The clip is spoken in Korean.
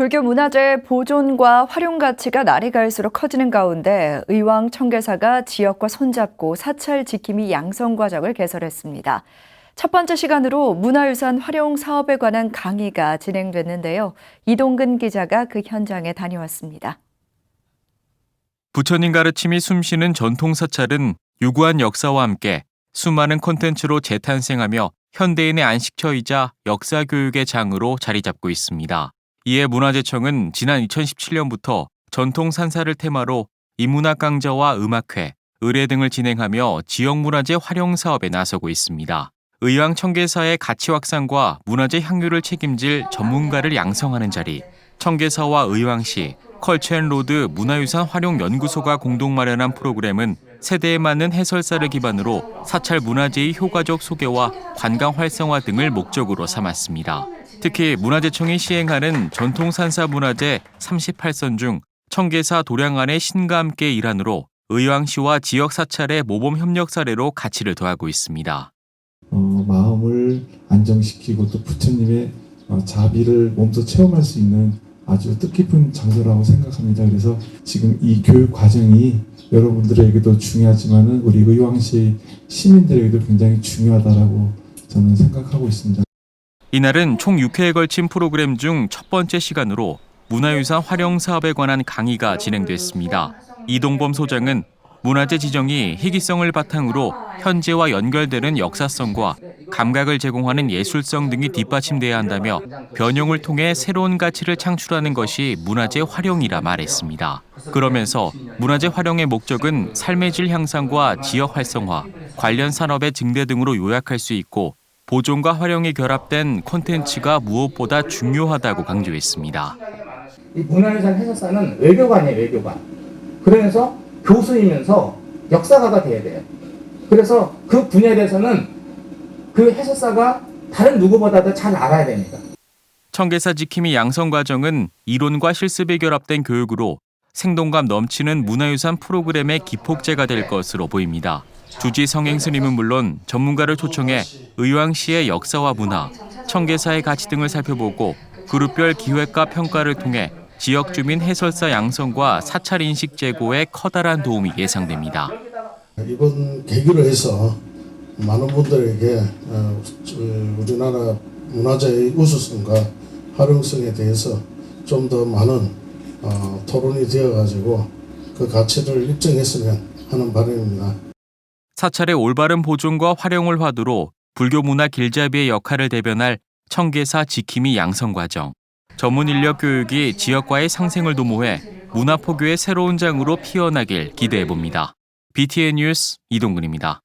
불교 문화재 보존과 활용 가치가 날이 갈수록 커지는 가운데 의왕 청계사가 지역과 손잡고 사찰 지킴이 양성 과정을 개설했습니다. 첫 번째 시간으로 문화유산 활용 사업에 관한 강의가 진행됐는데요. 이동근 기자가 그 현장에 다녀왔습니다. 부처님 가르침이 숨쉬는 전통 사찰은 유구한 역사와 함께 수많은 콘텐츠로 재탄생하며 현대인의 안식처이자 역사 교육의 장으로 자리 잡고 있습니다. 이에 문화재청은 지난 2017년부터 전통 산사를 테마로 인문학 강좌와 음악회, 의례 등을 진행하며 지역 문화재 활용 사업에 나서고 있습니다. 의왕 청계사의 가치 확산과 문화재 향유를 책임질 전문가를 양성하는 자리, 청계사와 의왕시, 컬처앤로드 문화유산 활용 연구소가 공동 마련한 프로그램은 세대에 맞는 해설사를 기반으로 사찰 문화재의 효과적 소개와 관광 활성화 등을 목적으로 삼았습니다. 특히 문화재청이 시행하는 전통 산사 문화재 38선 중 청계사 도량안의 신과 함께 일환으로 의왕시와 지역 사찰의 모범 협력 사례로 가치를 더하고 있습니다. 어, 마음을 안정시키고 또 부처님의 어, 자비를 몸소 체험할 수 있는 아주 뜻깊은 장소라고 생각합니다. 그래서 지금 이 교육 과정이 여러분들에게도 중요하지만은 우리 의왕시 시민들에게도 굉장히 중요하다라고 저는 생각하고 있습니다. 이날은 총 6회에 걸친 프로그램 중 첫 번째 시간으로 문화유산 활용 사업에 관한 강의가 진행됐습니다. 이동범 소장은 문화재 지정이 희귀성을 바탕으로 현재와 연결되는 역사성과 감각을 제공하는 예술성 등이 뒷받침돼야 한다며 변형을 통해 새로운 가치를 창출하는 것이 문화재 활용이라 말했습니다. 그러면서 문화재 활용의 목적은 삶의 질 향상과 지역 활성화, 관련 산업의 증대 등으로 요약할 수 있고 보존과 활용이 결합된 콘텐츠가 무엇보다 중요하다고 강조했습니다. 이 문화유산 해설사는 외교관이에요, 외교관. 그러면서 교수이면서 역사가가 돼야 돼요. 그래서 그 분야에 대해서는 그 해설사가 다른 누구보다도 잘 알아야 됩니다. 청계사 지킴이 양성 과정은 이론과 실습이 결합된 교육으로 생동감 넘치는 문화유산 프로그램의 기폭제가 될 것으로 보입니다. 주지 성행 스님은 물론 전문가를 초청해 의왕시의 역사와 문화, 청계사의 가치 등을 살펴보고 그룹별 기획과 평가를 통해 지역 주민 해설사 양성과 사찰 인식 제고에 커다란 도움이 예상됩니다. 이번 계기로 해서 많은 분들에게 어, 저, 우리나라 문화재의 우수성과 활용성에 대해서 좀 더 많은 어, 토론이 되어가지고 그 가치를 입증했으면 하는 바람입니다. 사찰의 올바른 보존과 활용을 화두로 불교 문화 길잡이의 역할을 대변할 청계사 지킴이 양성 과정. 전문 인력 교육이 지역과의 상생을 도모해 문화 포교의 새로운 장으로 피어나길 기대해 봅니다. BTN 뉴스 이동근입니다.